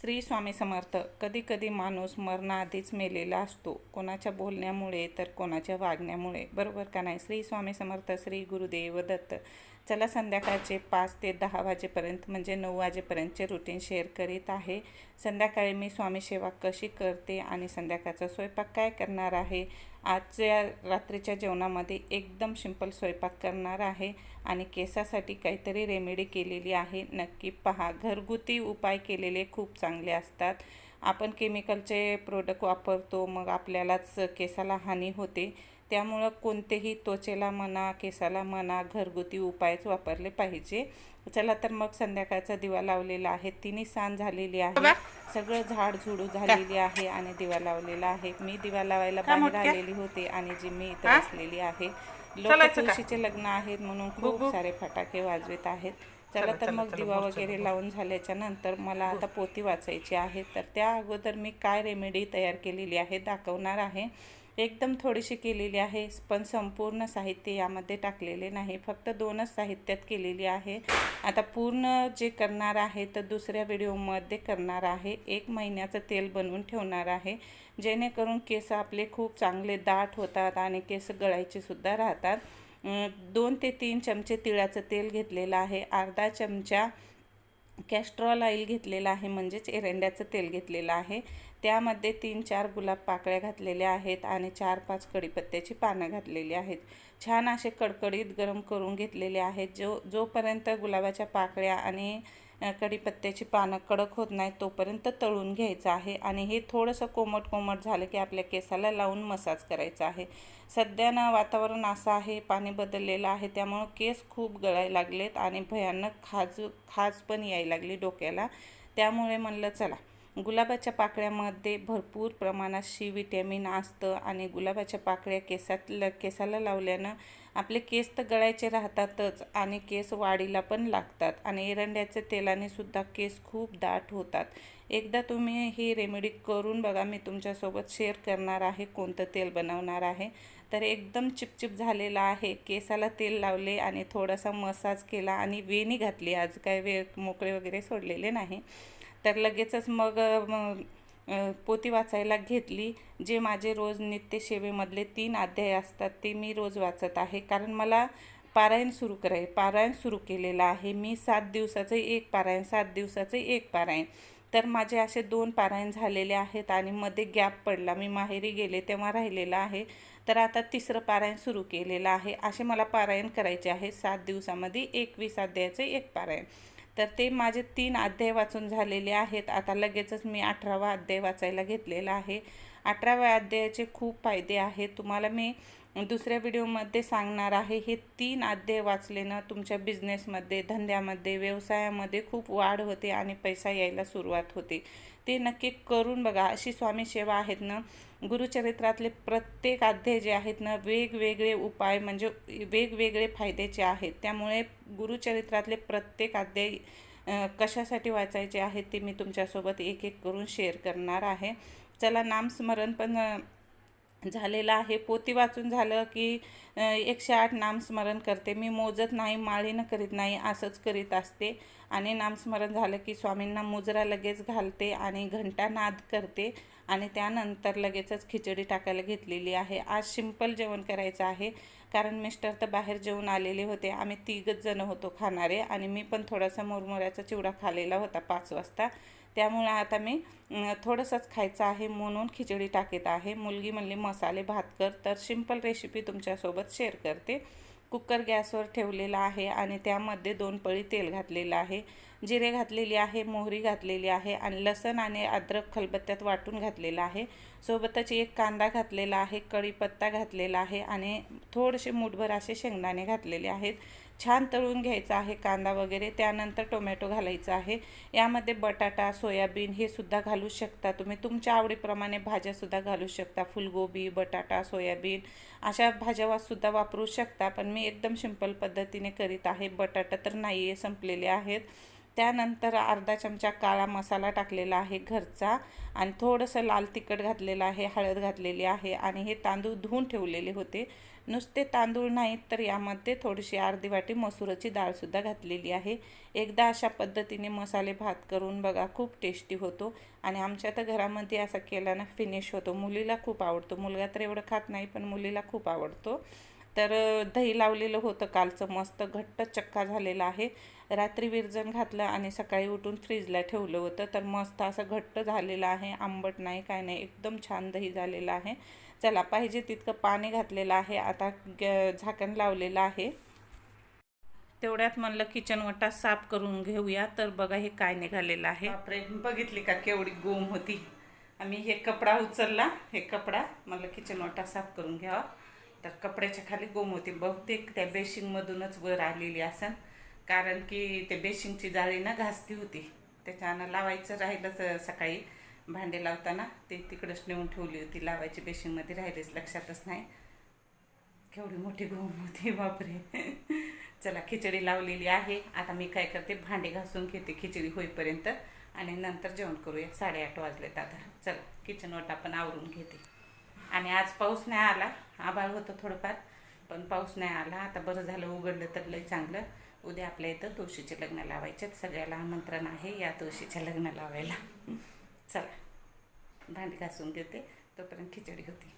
श्री स्वामी समर्थ कधी कधी माणूस मरणाआधीच मेलेला असतो. कोणाच्या बोलण्यामुळे तर कोणाच्या वागण्यामुळे. बरोबर का नाही? श्री स्वामी समर्थ श्री गुरुदेव दत्त. चला संध्याकाळचे पाच ते दहा वाजेपर्यंत म्हणजे नऊ वाजेपर्यंतचे रुटीन शेअर करीत आहे. संध्याकाळी मी स्वामी सेवा कशी करते आणि संध्याकाळचा स्वयंपाक काय करणार आहे? आजच्या रात्रीच्या जेवणामध्ये एकदम सिंपल स्वयंपाक करणार आहे आणि केसासाठी काहीतरी रेमेडी केलेली आहे. नक्की पहा घरगुती उपाय केलेले खूप चांगले असतात. आपण केमिकलचे प्रोडक्ट वापरतो मग आपल्यालाच केसाला हानी होते. त्यामुळं कोणतेही त्वचेला म्हणा केसाला म्हणा घरगुती उपायच वापरले पाहिजे. चला तर मग संध्याकाळचा दिवा लावलेला आहे. तिन्ही सांज झालेली आहे. सगळं झाड झुडू झालेली आहे आणि दिवा लावलेला आहे. मी दिवा लावायला बाहेर आलेली होते आणि जी मी इथं बसलेली आहे. लोक तुळशीचे लग्न आहेत म्हणून खूप सारे फटाके वाजवित आहेत. चला तर मग दिवा वगैरे लावून झाल्याच्यानंतर मला आता पोती वाचायची आहे. तर त्या अगोदर मी काय रेमेडी तयार केलेली आहे दाखवणार आहे. एकदम थोडीशी केलेली आहे पण संपूर्ण साहित्य यामध्ये टाकलेले नाही. फक्त दोनच साहित्यात केलेली आहे. आता पूर्ण जे करणार आहे तर दुसऱ्या व्हिडिओमध्ये करणार आहे. एक महिन्याचं तेल बनवून ठेवणार आहे. जेणेकरून केस आपले खूप चांगले दाट होतात आणि केस गळायचेसुद्धा राहतात. दोन ते तीन चमचे तिळाचं तेल घेतलेलं आहे. अर्धा चमचा कॅस्ट्रॉल ऑइल घेतलेलं आहे म्हणजेच एरंड्याचं तेल घेतलेलं आहे. त्यामध्ये तीन चार गुलाब पाकळ्या घातलेल्या आहेत आणि चार पाच कडीपत्त्याची पानं घातलेली आहेत. छान असे कडकडीत गरम करून घेतलेले आहेत. जो जोपर्यंत गुलाबाच्या पाकळ्या आणि कढीपत्त्याची पानं कडक होत नाही तोपर्यंत तळून घ्यायचं आहे. आणि हे थोडंसं कोमट कोमट झालं की आपल्या केसाला लावून मसाज करायचा आहे. सध्या ना वातावरण असं आहे पाणी बदललेलं आहे त्यामुळं केस खूप गळायला लागलेत आणि भयानक खाज खाज पण यायला लागली डोक्याला. त्यामुळे म्हणलं चला गुलाबाच्या पाकळ्यामध्ये भरपूर प्रमाणात सी विटॅमिन असतं आणि गुलाबाच्या पाकळ्या केसात केसाला लावल्यानं आपले केस तर गळायचे राहतातच आणि केस वाढीला पण लागतात आणि एरंड्याच्या तेलाने सुद्धा केस खूप दाट होतात. एकदा तुम्ही ही रेमेडी करून बघा मी तुमच्यासोबत शेअर करणार आहे कोणतं तेल बनवणार आहे. तर एकदम चिपचिप झालेला आहे. केसाला तेल लावले आणि थोडासा मसाज केला आणि वेणी घातली. आज काय वे मोकळे वगैरे सोडलेले नाही. तर लगेचच मग मग पोती वाचायला घेतली. जे माझे रोज नित्य सेवेमधले तीन अध्याय असतात ते मी रोज वाचत आहे. कारण मला पारायण सुरू कराय पारायण सुरू केलेलं आहे. मी सात दिवसाचं एक पारायण सात दिवसाचं एक पारायण. तर माझे असे दोन पारायण झालेले आहेत आणि मध्ये गॅप पडला. मी माहेरी गेले तेव्हा राहिलेला आहे. तर आता तिसरं पारायण सुरू केलेलं आहे. असे मला पारायण करायचे आहे. सात दिवसामध्ये एकवीस अध्यायाचं एक पारायण. तर ते माझे तीन अध्याय वाचून झालेले आहेत. आता लगेचच मी अठरावा अध्याय वाचायला घेतलेला आहे. अठराव्या अध्यायाचे खूप फायदे आहेत. तुम्हाला मी दुसऱ्या व्हिडिओमध्ये सांगणार आहे हे तीन अध्याय वाचलेनं तुमच्या बिझनेसमध्ये धंद्यामध्ये व्यवसायामध्ये खूप वाढ होते आणि पैसा यायला सुरुवात होते. ते नक्की करून बघा अशी स्वामी सेवा आहेत ना गुरुचरित्रातले प्रत्येक अध्याय जे आहेत ना वेगवेगळे उपाय म्हणजे वेगवेगळे फायद्याचे आहेत. त्यामुळे गुरुचरित्रातले प्रत्येक अध्याय कशासाठी वाचायचे आहेत ते मी तुमच्यासोबत एक एक करून शेअर करणार आहे. चला नामस्मरण पण झालेलं आहे. पोती वाचून झालं की एकशे आठ नामस्मरण करते. मी मोजत नाही माळीनं करीत नाही असंच करीत असते. आणि नामस्मरण झालं की स्वामींना मुजरा लगेच घालते आणि घंटा नाद करते आणि त्यानंतर लगेचच खिचडी टाकायला घेतलेली आहे. आज सिंपल जेवण करायचं आहे. कारण मिस्टर तर बाहेर जेवून आलेले होते. आम्ही तिघच जण होतो खाणारे आणि मी पण थोडासा मुरमुऱ्याचा चिवडा खालेला होता पाच वाजता. त्यामुळे आता मी थोडंसंच खायचं आहे म्हणून खिचडी टाकीत आहे. मुलगी म्हणली मसाले भात कर. तर सिंपल रेसिपी तुमच्यासोबत शेअर करते. कुकर गॅसवर ठेवलेला आहे आणि त्यामध्ये दोन पळी तेल घातलेलं आहे. जिरे घातलेली आहे मोहरी घातलेली आहे आणि लसण आणि अद्रक खलबत्त्यात वाटून घातलेलं आहे. सोबतच एक कांदा घातलेला आहे कढीपत्ता घातलेला आहे आणि थोडेसे मूठभर असे शेंगदाणे घातलेले आहेत. छान तळून घ्यायचा आहे कांदा वगैरे त्यानंतर टोमॅटो घालायचा आहे. यामध्ये बटाटा सोयाबीन हे सुद्धा घालू शकता तुम्ही. तुमच्या आवडीप्रमाणे भाज्यासुद्धा घालू शकता. फुलगोबी बटाटा सोयाबीन अशा भाज्या सुद्धा वापरू शकता. पण मी एकदम सिंपल पद्धतीने करीत आहे. बटाटा तर नाही आहे संपलेले आहेत. त्यानंतर अर्धा चमचा काळा मसाला टाकलेला आहे घरचा आणि थोडंसं लाल तिखट घातलेलं आहे हळद घातलेली आहे आणि हे तांदूळ धुवून ठेवलेले होते. नुसते तांदूळ नाहीत तर यामध्ये थोडीशी अर्धी वाटी मसुराची डाळसुद्धा घातलेली आहे. एकदा अशा पद्धतीने मसाले भात करून बघा खूप टेस्टी होतो आणि आमच्या तर घरामध्ये असा केला ना फिनिश होतो. मुलीला खूप आवडतो. मुलगा तर एवढं खात नाही पण मुलीला खूप आवडतो. तर दही लावलेलं होतं कालचं. मस्त घट्ट चक्का झालेला आहे. रात्री विरजन घातलं आणि सकाळी उठून फ्रीजला ठेवलं होतं. तर मस्त असं घट्ट झालेलं आहे. आंबट नाही काय नाही. एकदम छान दही झालेलं आहे. चला पाहिजे तितकं पाणी घातलेलं आहे. आता झाकण लावलेलं आहे. तेवढ्यात म्हणलं किचन वटा साफ करून घेऊया. तर बघा हे काय निघालेलं आहे. बापरे बघितली का? केवढी गोम होती. आम्ही हे कपडा उचलला. हे कपडा. म्हणलं किचन वटा साफ करून घ्यावा. तर कपड्याच्या खाली गोम होती. बहुतेक त्या बेशिंगमधूनच वर आलेली असन. कारण की ते बेशिंगची जाळी ना घासती होती. त्याच्यानं लावायचं राहिलं सकाळी भांडे लावताना. ते तिकडंच नेऊन ठेवली होती. लावायची बेशिंगमध्ये राहिलीच लक्षातच नाही. केवढी मोठी गोम होती. बापरे. चला खिचडी लावलेली आहे. आता मी काय करते? भांडे घासून घेते खिचडी होईपर्यंत. आणि नंतर जेवण करूया. साडेआठ वाजलेत आता. चला किचन आपण पण आवरून घेते. आणि आज पाऊस नाही आला. आभाळ होतं थोडंफार पण पाऊस नाही आला. आता बरं झालं उघडलं तर लय चांगलं. उद्या आपल्या इथं तुळशीचे लग्न लावायचे सगळ्याला आमंत्रण आहे या तुळशीच्या लग्न लावायला. चला भांडी घासून घेते. तोपर्यंत खिचडी होती.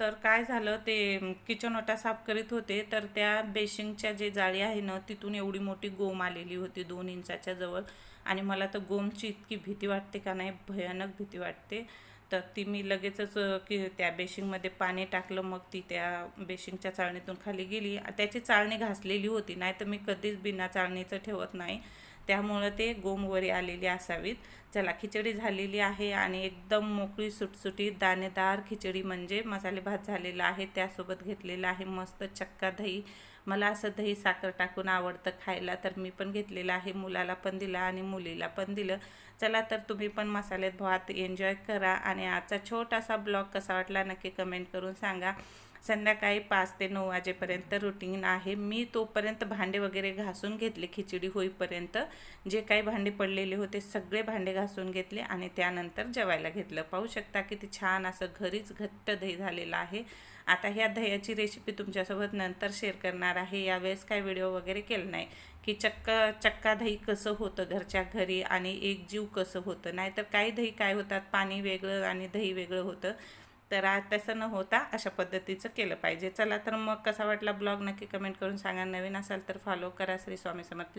तर काय झालं ते किचन ओटा साफ करीत होते. तर त्या बेशिंगच्या जे जाळी आहे ना तिथून एवढी मोठी गोम आलेली होती दोन इंचाच्या जवळ. आणि मला तर गोमची इतकी भीती वाटते का नाही? भयानक भीती वाटते. तर ती मी लगेचच की त्या बेशिंगमध्ये पाणी टाकलं मग ती त्या बेशिंगच्या चाळणीतून खाली गेली. त्याची चाळणी घासलेली होती नाही तर मी कधीच बिना चाळणीचं ठेवत नाही. त्यामुळं ते गोमवरी आलेली असावीत. चला खिचडी झालेली आहे आणि एकदम मोकळी सुटसुटीत दाणेदार खिचडी म्हणजे मसाले भात झालेला आहे. त्यासोबत घेतलेला आहे मस्त चक्का दही. मला असं दही साखर टाकून आवडतं खायला तर मी पण घेतलेलं आहे. मुलाला पण दिलं आणि मुलीला पण दिलं. चला तर तुम्ही पण मसाल्यात भात एन्जॉय करा. आणि आजचा छोटासा ब्लॉग कसा वाटला नक्की कमेंट करून सांगा. संध्याकाळी पाच ते नऊ वाजेपर्यंत रुटीन आहे. मी तोपर्यंत भांडे वगैरे घासून घेतले खिचडी होईपर्यंत. जे काही भांडे पडलेले होते सगळे भांडे घासून घेतले आणि त्यानंतर जेवायला घेतलं. पाहू शकता किती छान असं घरीच घट्ट दही झालेलं आहे. आता ह्या दह्याची रेसिपी तुमच्यासोबत नंतर शेअर करणार आहे. यावेळेस काय व्हिडिओ वगैरे केलं नाही. की चक्का चक्का दही कसं होतं घरच्या घरी आणि एक जीव कसं होतं? नाहीतर काही दही काय होतात? पाणी वेगळं आणि दही वेगळं होतं. तर आज तसं न होता अशा पद्धतीचं केलं पाहिजे. चला तर मग कसा वाटला ब्लॉग नक्की कमेंट करून सांगा. नवीन असाल तर फॉलो करा. श्री स्वामी समर्थ